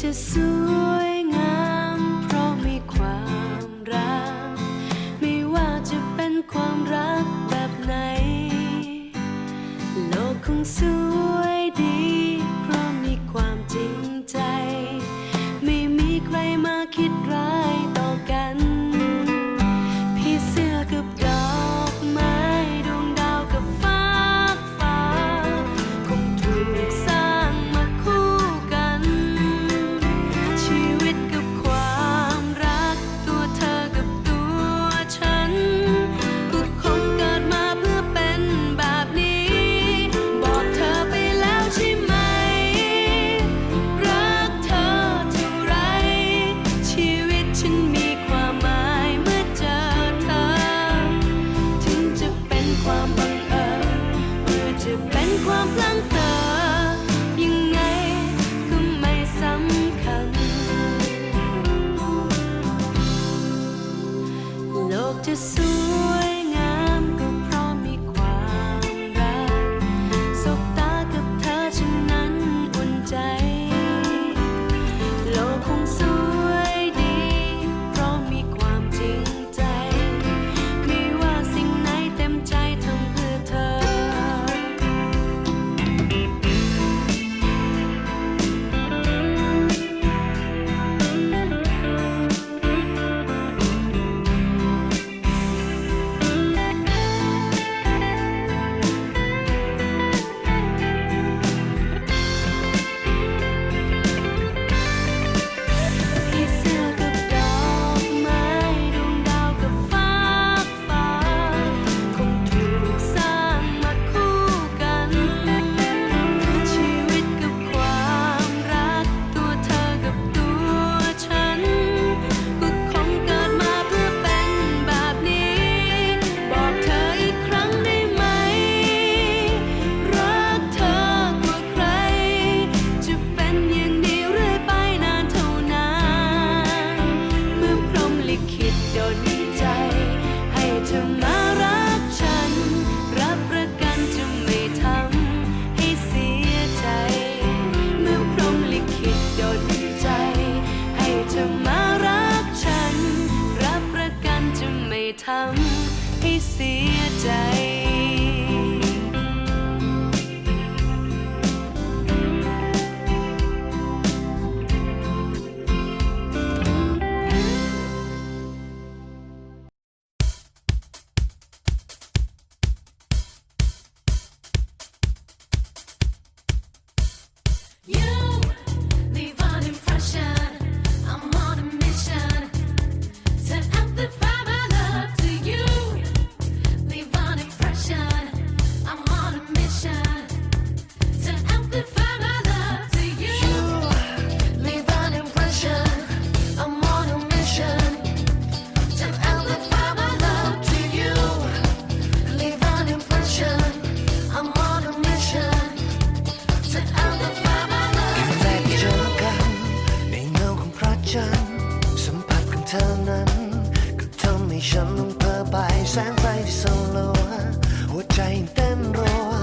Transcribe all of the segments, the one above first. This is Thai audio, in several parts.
จะสวยงาม เพราะมีความรัก ไม่ว่าจะเป็นความรักแบบไหน โลกคงสวยดี ทำให้เสียใจ You ฉัน สัมผัสของเธอนั้น ก็ทำให้ฉันเพ้อไปแสงไฟที่สลัวหัวใจเต้นรัว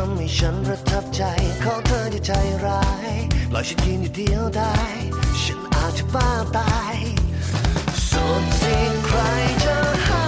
ทำให้ฉันประทับใจ ขอเธออย่าใจร้ายปล่อยฉันยินอยู่เดียวได้ ฉันอาจจะบ้าตายสุดที่ใครจะหา